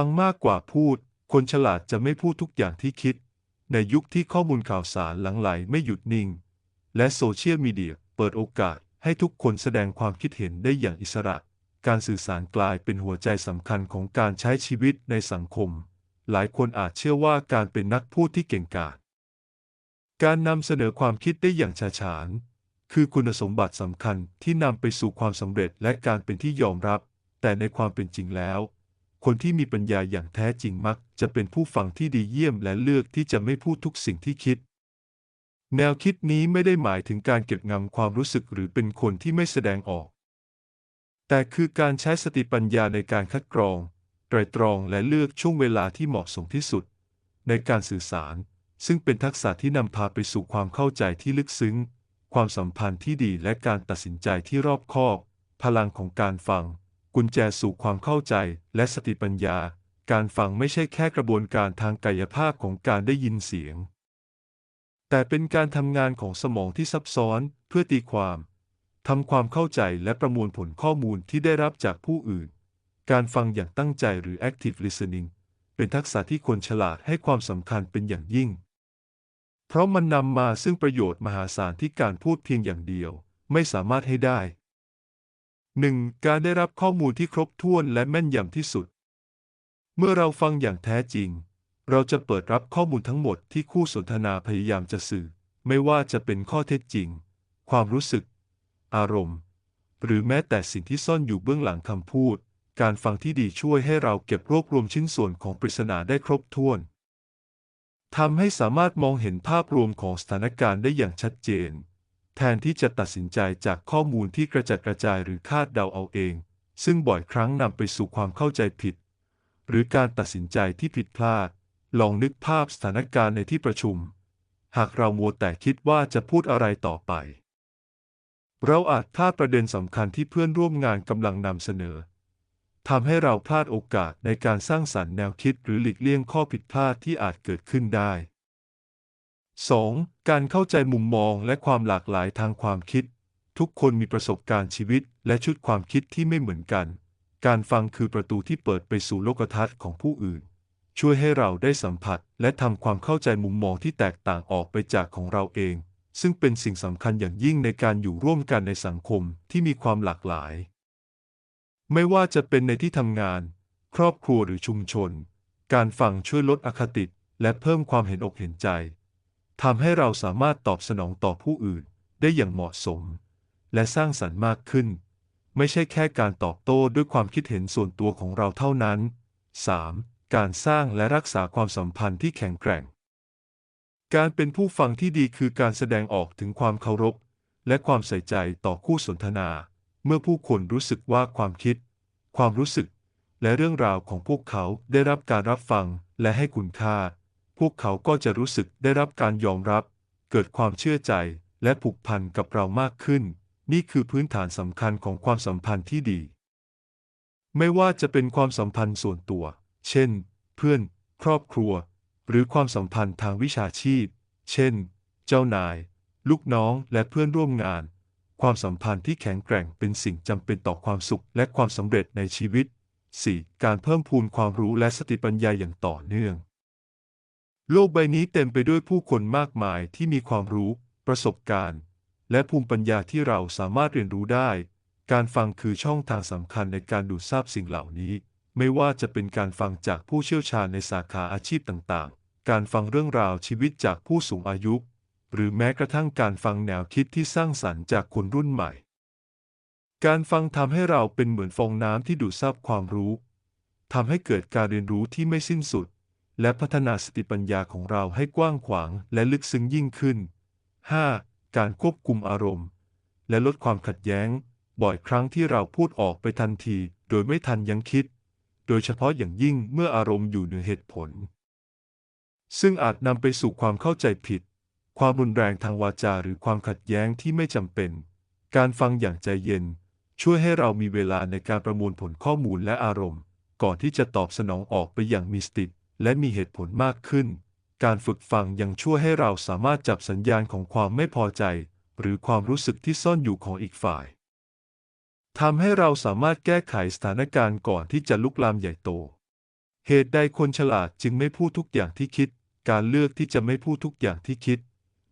ฟังมากกว่าพูด คนฉลาดจะไม่พูดทุกอย่างที่คิด ในยุคที่ข้อมูลข่าวสารหลั่งไหลไม่หยุดนิ่ง และโซเชียลมีเดียเปิดโอกาสให้ทุกคนแสดงความคิดเห็นได้อย่างอิสระ การสื่อสารกลายเป็นหัวใจสำคัญของการใช้ชีวิตในสังคม หลายคนอาจเชื่อว่าการเป็นนักพูดที่เก่งกาจการนำเสนอความคิดได้อย่างฉาฉานคือคุณสมบัติสำคัญที่นำไปสู่ความสำเร็จและการเป็นที่ยอมรับ แต่ในความเป็นจริงแล้ว คนที่มีปัญญาอย่างแท้จริงมัก จะเป็นผู้ฟังที่ดีเยี่ยมและเลือกที่จะไม่พูดทุกสิ่งที่คิด แนวคิดนี้ไม่ได้หมายถึงการเก็บงำความรู้สึกหรือเป็นคนที่ไม่แสดงออก แต่คือการใช้สติปัญญาในการคัดกรองไตรตรองและเลือกช่วงเวลาที่เหมาะสมที่สุด ในการสื่อสาร ซึ่งเป็นทักษะที่นำพาไปสู่ความเข้าใจที่ลึกซึ้ง ความสัมพันธ์ที่ดีและการตัดสินใจที่รอบคอบ พลังของการฟัง กุญแจสู่ความเข้าใจและสติปัญญา การฟังไม่ใช่แค่กระบวนการทางกายภาพของการได้ยินเสียง แต่เป็นการทำงานของสมองที่ซับซ้อนเพื่อตีความทำความเข้าใจและประมวลผลข้อมูลที่ได้รับจากผู้อื่น การฟังอย่างตั้งใจหรือ active listening เป็นทักษะที่คนฉลาดให้ความสำคัญเป็นอย่างยิ่ง เพราะมันนำมาซึ่งประโยชน์มหาศาลที่การพูดเพียงอย่างเดียว ไม่สามารถให้ได้ 1. การได้รับข้อมูลที่ครบถ้วนและแม่นยำที่สุด เมื่อเราฟังอย่างแท้จริง เราจะเปิดรับข้อมูลทั้งหมดที่คู่สนทนาพยายามจะสื่อ ไม่ว่าจะเป็นข้อเท็จจริง ความรู้สึก อารมณ์ หรือแม้แต่สิ่งที่ซ่อนอยู่เบื้องหลังคำพูด การฟังที่ดีช่วยให้เราเก็บรวบรวมชิ้นส่วนของปริศนาได้ครบถ้วนทำให้สามารถมองเห็นภาพรวมของสถานการณ์ได้อย่างชัดเจน แทนที่จะตัดสินใจจากข้อมูลที่กระจัดกระจายหรือคาดเดาเอาเอง ซึ่งบ่อยครั้งนำไปสู่ความเข้าใจผิด หรือการตัดสินใจที่ผิดพลาด ลองนึกภาพสถานการณ์ในที่ประชุม หากเรามัวแต่คิดว่าจะพูดอะไรต่อไป เราอาจพลาดประเด็นสำคัญที่เพื่อนร่วมงานกำลังนำเสนอทำให้เราพลาดโอกาสในการสร้างสรรค์แนวคิดหรือหลีกเลี่ยงข้อผิดพลาดที่อาจเกิดขึ้นได้ 2. การเข้าใจมุมมองและความหลากหลายทางความคิด ทุกคนมีประสบการณ์ชีวิตและชุดความคิดที่ไม่เหมือนกัน การฟังคือประตูที่เปิดไปสู่โลกทัศน์ของผู้อื่น ช่วยให้เราได้สัมผัสและทำความเข้าใจมุมมองที่แตกต่างออกไปจากของเราเอง ซึ่งเป็นสิ่งสำคัญอย่างยิ่งในการอยู่ร่วมกันในสังคมที่มีความหลากหลาย ไม่ว่าจะเป็นในที่ทำงาน ครอบครัวหรือชุมชน การฟังช่วยลดอคติและเพิ่มความเห็นอกเห็นใจ ทำให้เราสามารถตอบสนองต่อผู้อื่นได้อย่างเหมาะสม และสร้างสรรค์มากขึ้น ไม่ใช่แค่การตอบโต้ด้วยความคิดเห็นส่วนตัวของเราเท่านั้น 3. การสร้างและรักษาความสัมพันธ์ที่แข็งแกร่ง การเป็นผู้ฟังที่ดีคือการแสดงออกถึงความเคารพ และความใส่ใจต่อคู่สนทนา เมื่อผู้คนรู้สึกว่าความคิด ความรู้สึก และเรื่องราวของพวกเขาได้รับการรับฟังและให้คุณค่า พวกเขาก็จะรู้สึกได้รับการยอมรับ เกิดความเชื่อใจและผูกพันกับเรามากขึ้น นี่คือพื้นฐานสำคัญของความสัมพันธ์ที่ดี ไม่ว่าจะเป็นความสัมพันธ์ส่วนตัว เช่น เพื่อน ครอบครัว หรือความสัมพันธ์ทางวิชาชีพ เช่น เจ้านาย ลูกน้องและเพื่อนร่วมงาน ความสัมพันธ์ที่แข็งแกร่งเป็นสิ่งจำเป็นต่อความสุขและความสำเร็จในชีวิต 4. การเพิ่มพูนความรู้และสติปัญญาอย่างต่อเนื่อง โลกใบนี้เต็มไปด้วยผู้คนมากมายที่มีความรู้ ประสบการณ์ และภูมิปัญญาที่เราสามารถเรียนรู้ได้ การฟังคือช่องทางสำคัญในการดูดซาบสิ่งเหล่านี้ ไม่ว่าจะเป็นการฟังจากผู้เชี่ยวชาญในสาขาอาชีพต่างๆ การฟังเรื่องราวชีวิตจากผู้สูงอายุ หรือแม้กระทั่งการฟังแนวคิดที่สร้างสรรค์จากคนรุ่นใหม่ การฟังทำให้เราเป็นเหมือนฟองน้ำที่ดูดซับความรู้ทำให้เกิดการเรียนรู้ที่ไม่สิ้นสุด และพัฒนาสติปัญญาของเราให้กว้างขวางและลึกซึ้งยิ่งขึ้น 5. การควบคุมอารมณ์ และลดความขัดแย้ง บ่อยครั้งที่เราพูดออกไปทันที โดยไม่ทันยังคิด โดยเฉพาะอย่างยิ่งเมื่ออารมณ์อยู่เหนือเหตุผล ซึ่งอาจนำไปสู่ความเข้าใจผิด ความรุนแรงทางวาจาหรือความขัดแย้งที่ไม่จำเป็น การฟังอย่างใจเย็น ช่วยให้เรามีเวลาในการประมวลผลข้อมูลและอารมณ์ ก่อนที่จะตอบสนองออกไปอย่างมีสติ และมีเหตุผลมากขึ้น การฝึกฟังยังช่วยให้เราสามารถจับสัญญาณของความไม่พอใจ หรือความรู้สึกที่ซ่อนอยู่ของอีกฝ่ายทำให้เราสามารถแก้ไขสถานการณ์ก่อนที่จะลุกลามใหญ่โต เหตุใดคนฉลาดจึงไม่พูดทุกอย่างที่คิด การเลือกที่จะไม่พูดทุกอย่างที่คิด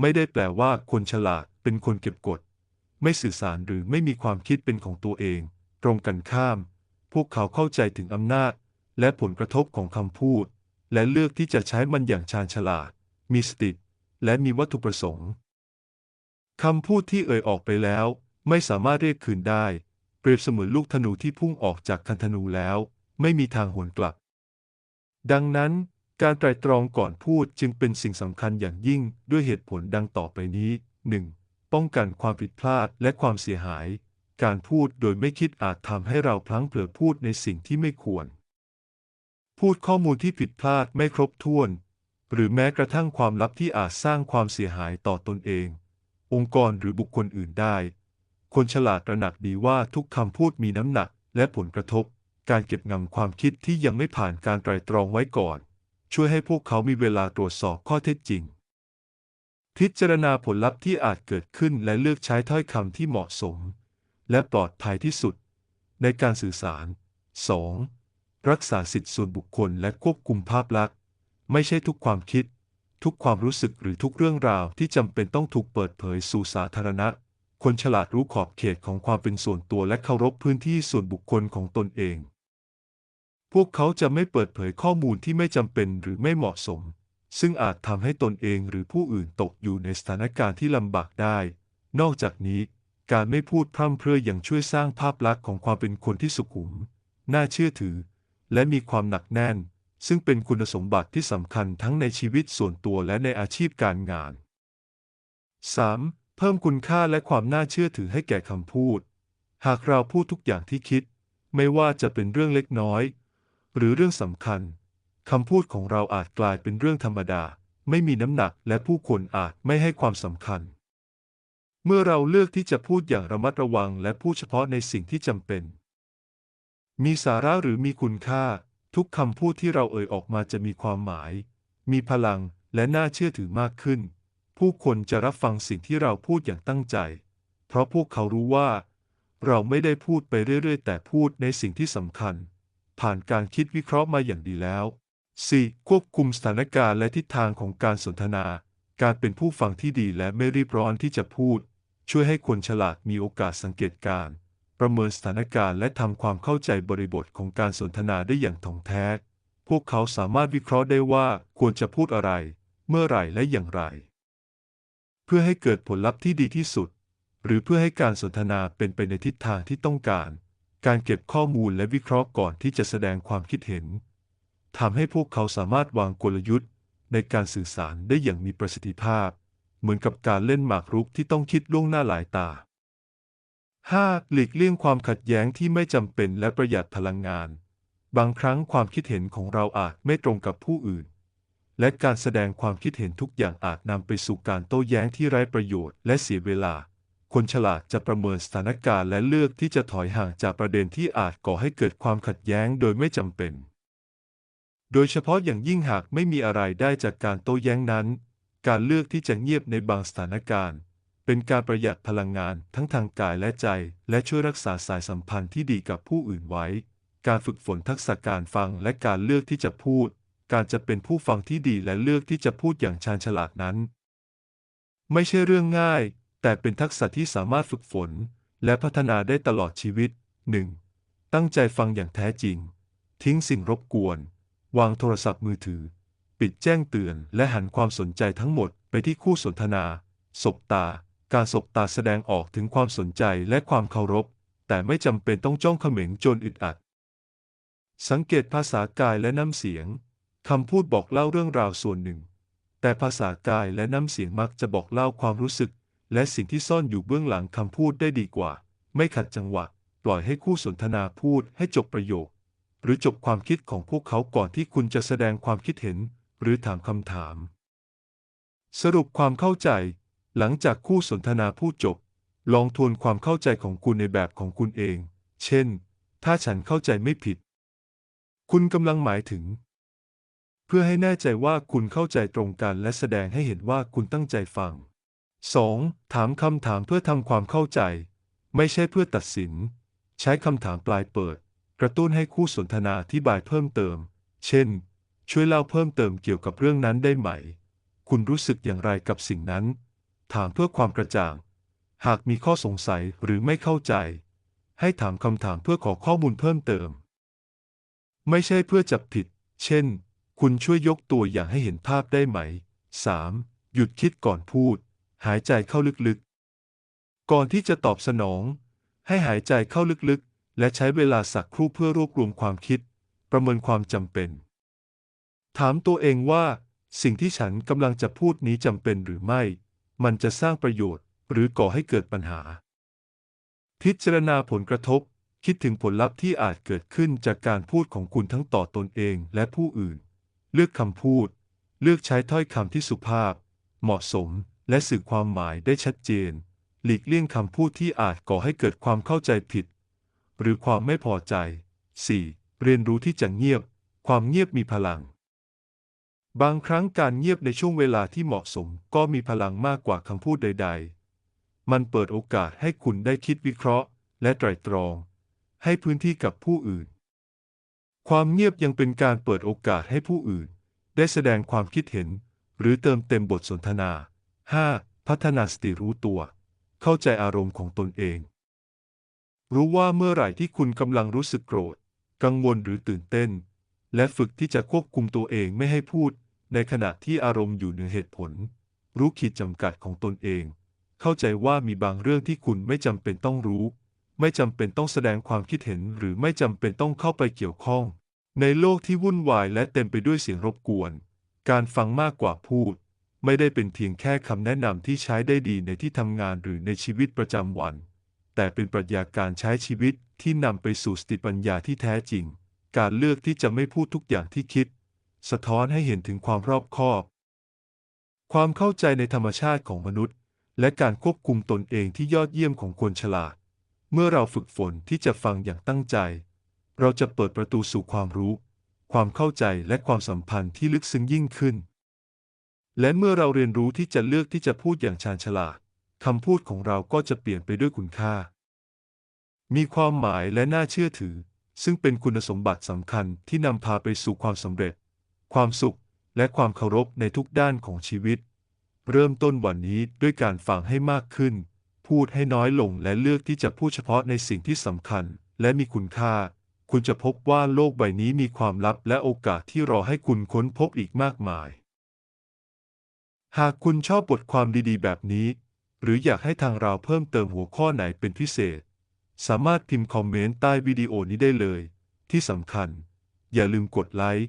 ไม่ได้แปลว่าคนฉลาดเป็นคนเก็บกด ไม่สื่อสารหรือไม่มีความคิดเป็นของตัวเอง ตรงกันข้าม พวกเขาเข้าใจถึงอำนาจ และผลกระทบของคำพูด และเลือกที่จะใช้มันอย่างชาญฉลาด มีสติ และมีวัตถุประสงค์คำพูดที่เอ่ยออกไปแล้ว ไม่สามารถเรียกคืนได้ เปรียบเสมือนลูกธนูที่พุ่งออกจากคันธนูแล้ว ไม่มีทางหวนกลับ ดังนั้น การไตร่ตรองก่อนพูดจึงเป็นสิ่งสำคัญอย่างยิ่งด้วยเหตุผลดังต่อไปนี้ 1. ป้องกันความผิดพลาดและความเสียหาย การพูดโดยไม่คิดอาจทำให้เราพลั้งเผลอพูดในสิ่งที่ไม่ควร พูดข้อมูลที่ผิดพลาดไม่ครบถ้วน หรือแม้กระทั่งความลับที่อาจสร้างความเสียหายต่อตนเอง องค์กรหรือบุคคลอื่นได้ คนฉลาดตระหนักดีว่าทุกคำพูดมีน้ำหนักและผลกระทบ การเก็บงำความคิดที่ยังไม่ผ่านการไตร่ตรองไว้ก่อน ช่วยให้พวกเขามีเวลาตรวจสอบข้อเท็จจริง พิจารณาผลลัพธ์ที่อาจเกิดขึ้นและเลือกใช้ถ้อยคำที่เหมาะสม และปลอดภัยที่สุด ในการสื่อสาร 2. รักษาสิทธิส่วนบุคคลและควบคุมภาพลักษณ์ ไม่ใช่ทุกความคิด ทุกความรู้สึกหรือทุกเรื่องราวที่จำเป็นต้องถูกเปิดเผยสู่สาธารณะ คนฉลาดรู้ขอบเขตของความเป็นส่วนตัวและเคารพพื้นที่ส่วนบุคคลของตนเอง พวกเขาจะไม่เปิดเผยข้อมูลที่ไม่จำเป็นหรือไม่เหมาะสม ซึ่งอาจทำให้ตนเองหรือผู้อื่นตกอยู่ในสถานการณ์ที่ลำบากได้ นอกจากนี้การไม่พูดพร่ำเพรื่อยังช่วยสร้างภาพลักษณ์ของความเป็นคนที่สุขุม น่าเชื่อถือ และมีความหนักแน่น ซึ่งเป็นคุณสมบัติที่สำคัญทั้งในชีวิตส่วนตัวและในอาชีพการงาน 3. เพิ่มคุณค่าและความน่าเชื่อถือให้แก่คำพูด หากเราพูดทุกอย่างที่คิด ไม่ว่าจะเป็นเรื่องเล็กน้อย หรือเรื่องสำคัญคำพูดของเราอาจกลายเป็นเรื่องธรรมดา ไม่มีน้ำหนักและผู้คนอาจไม่ให้ความสำคัญ เมื่อเราเลือกที่จะพูดอย่างระมัดระวังและพูดเฉพาะในสิ่งที่จำเป็น มีสาระหรือมีคุณค่า ทุกคำพูดที่เราเอ่ยออกมาจะมีความหมาย มีพลังและน่าเชื่อถือมากขึ้น ผู้คนจะรับฟังสิ่งที่เราพูดอย่างตั้งใจ เพราะพวกเขารู้ว่า เราไม่ได้พูดไปเรื่อย ๆ แต่พูดในสิ่งที่สำคัญ ผ่านการคิดวิเคราะห์มาอย่างดีแล้ว 4. ควบคุมสถานการณ์และทิศทางของการสนทนา การเป็นผู้ฟังที่ดีและไม่รีบร้อนที่จะพูด ช่วยให้คนฉลาดมีโอกาสสังเกตการณ์ ประเมินสถานการณ์และทำความเข้าใจบริบทของการสนทนาได้อย่างถ่องแท้ พวกเขาสามารถวิเคราะห์ได้ว่าควรจะพูดอะไร เมื่อไหร่และอย่างไร เพื่อให้เกิดผลลัพธ์ที่ดีที่สุด หรือเพื่อให้การสนทนาเป็นไปในทิศทางที่ต้องการ การเก็บข้อมูลและวิเคราะห์ก่อนที่จะแสดงความคิดเห็นทำให้พวกเขาสามารถวางกลยุทธ์ ในการสื่อสารได้อย่างมีประสิทธิภาพ เหมือนกับการเล่นหมากรุกที่ต้องคิดล่วงหน้าหลายตา 5. หลีกเลี่ยงความขัดแย้งที่ไม่จำเป็นและประหยัดพลังงาน บางครั้งความคิดเห็นของเราอาจไม่ตรงกับผู้อื่น และการแสดงความคิดเห็นทุกอย่างอาจนำไปสู่การโต้แย้งที่ไร้ประโยชน์และเสียเวลา คนฉลาดจะประเมินสถานการณ์และเลือกที่จะถอยห่างจากประเด็นที่อาจก่อให้เกิดความขัดแย้งโดยไม่จำเป็น โดยเฉพาะอย่างยิ่งหากไม่มีอะไรได้จากการโต้แย้งนั้น การเลือกที่จะเงียบในบางสถานการณ์ เป็นการประหยัดพลังงานทั้งทางกายและใจ และช่วยรักษาสายสัมพันธ์ที่ดีกับผู้อื่นไว้ การฝึกฝนทักษะการฟังและการเลือกที่จะพูด การจะเป็นผู้ฟังที่ดีและเลือกที่จะพูดอย่างชาญฉลาดนั้น ไม่ใช่เรื่องง่าย แต่เป็นทักษะที่สามารถฝึกฝน และพัฒนาได้ตลอดชีวิต 1. ตั้งใจฟังอย่างแท้จริง ทิ้งสิ่งรบกวน วางโทรศัพท์มือถือ ปิดแจ้งเตือน และหันความสนใจทั้งหมดไปที่คู่สนทนา สบตา การสบตาแสดงออกถึงความสนใจและความเคารพ แต่ไม่จำเป็นต้องจ้องเขม็งจนอึดอัด สังเกตภาษากายและน้ำเสียงคำพูดบอกเล่าเรื่องราวส่วนหนึ่ง แต่ภาษากายและน้ำเสียงมักจะบอกเล่าความรู้สึก และสิ่งที่ซ่อนอยู่เบื้องหลังคำพูดได้ดีกว่า ไม่ขัดจังหวะ ปล่อยให้คู่สนทนาพูดให้จบประโยค หรือจบความคิดของพวกเขาก่อนที่คุณจะแสดงความคิดเห็น หรือถามคำถาม สรุปความเข้าใจ หลังจากคู่สนทนาพูดจบ ลองทวนความเข้าใจของคุณในแบบของคุณเอง เช่น ถ้าฉันเข้าใจไม่ผิด คุณกำลังหมายถึง เพื่อให้แน่ใจว่าคุณเข้าใจตรงกันและแสดงให้เห็นว่าคุณตั้งใจฟัง 2. ถามคำถามเพื่อทำความเข้าใจ ไม่ใช่เพื่อตัดสิน ใช้คำถามปลายเปิด กระตุ้นให้คู่สนทนาอธิบายเพิ่มเติม เช่น ช่วยเล่าเพิ่มเติมเกี่ยวกับเรื่องนั้นได้ไหม คุณรู้สึกอย่างไรกับสิ่งนั้น ถามเพื่อความกระจ่าง หากมีข้อสงสัยหรือไม่เข้าใจ ให้ถามคำถามเพื่อขอข้อมูลเพิ่มเติม ไม่ใช่เพื่อจับผิด เช่น คุณช่วยยกตัวอย่างให้เห็นภาพได้ไหม 3. หยุดคิดก่อนพูด หายใจเข้าลึกๆ ก่อนที่จะตอบสนอง ให้หายใจเข้าลึกๆ และใช้เวลาสักครู่เพื่อรวบรวมความคิด ประเมินความจำเป็น ถามตัวเองว่า สิ่งที่ฉันกำลังจะพูดนี้จำเป็นหรือไม่ มันจะสร้างประโยชน์ หรือก่อให้เกิดปัญหา พิจารณาผลกระทบ คิดถึงผลลัพธ์ที่อาจเกิดขึ้นจากการพูดของคุณทั้งต่อตนเองและผู้อื่น เลือกคำพูด เลือกใช้ถ้อยคำที่สุภาพ เหมาะสม และสื่อความหมายได้ชัดเจน หลีกเลี่ยงคำพูดที่อาจก่อให้เกิดความเข้าใจผิด หรือความไม่พอใจ 4. เรียนรู้ที่จะเงียบ ความเงียบมีพลัง บางครั้งการเงียบในช่วงเวลาที่เหมาะสมก็มีพลังมากกว่าคำพูดใด ๆ มันเปิดโอกาสให้คุณได้คิดวิเคราะห์ และไตร่ตรอง ให้พื้นที่กับผู้อื่น ความเงียบยังเป็นการเปิดโอกาสให้ผู้อื่น ได้แสดงความคิดเห็น หรือเติมเต็มบทสนทนา 5. พัฒนาสติรู้ตัว เข้าใจอารมณ์ของตนเอง รู้ว่าเมื่อไหร่ที่คุณกำลังรู้สึกโกรธ กังวลหรือตื่นเต้น และฝึกที่จะควบคุมตัวเองไม่ให้พูด ในขณะที่อารมณ์อยู่เหนือเหตุผล รู้ขีดจำกัดของตนเอง เข้าใจว่ามีบางเรื่องที่คุณไม่จำเป็นต้องรู้ ไม่จำเป็นต้องแสดงความคิดเห็นหรือไม่จำเป็นต้องเข้าไปเกี่ยวข้อง ในโลกที่วุ่นวายและเต็มไปด้วยเสียงรบกวน การฟังมากกว่าพูด ไม่ได้เป็นเพียงแค่คำแนะนำที่ใช้ได้ดีในที่ทำงานหรือในชีวิตประจำวัน แต่เป็นปรัชญาการใช้ชีวิตที่นำไปสู่สติปัญญาที่แท้จริง การเลือกที่จะไม่พูดทุกอย่างที่คิด สะท้อนให้เห็นถึงความรอบคอบ ความเข้าใจในธรรมชาติของมนุษย์ และการควบคุมตนเองที่ยอดเยี่ยมของคนฉลาด เมื่อเราฝึกฝนที่จะฟังอย่างตั้งใจ เราจะเปิดประตูสู่ความรู้ ความเข้าใจและความสัมพันธ์ที่ลึกซึ้งยิ่งขึ้น และเมื่อเราเรียนรู้ที่จะเลือกที่จะพูดอย่างชาญฉลาดคำพูดของเราก็จะเปลี่ยนไปด้วยคุณค่า มีความหมายและน่าเชื่อถือ ซึ่งเป็นคุณสมบัติสำคัญที่นำพาไปสู่ความสำเร็จ ความสุขและความเคารพในทุกด้านของชีวิต เริ่มต้นวันนี้ด้วยการฟังให้มากขึ้น พูดให้น้อยลงและเลือกที่จะพูดเฉพาะในสิ่งที่สำคัญ และมีคุณค่า คุณจะพบว่าโลกใบนี้มีความลับและโอกาสที่รอให้คุณค้นพบอีกมากมาย หากคุณชอบบทความดีๆ แบบนี้ หรืออยากให้ทางเราเพิ่มเติมหัวข้อไหนเป็นพิเศษ สามารถพิมพ์คอมเมนต์ใต้วิดีโอนี้ได้เลย ที่สำคัญ อย่าลืมกดไลค์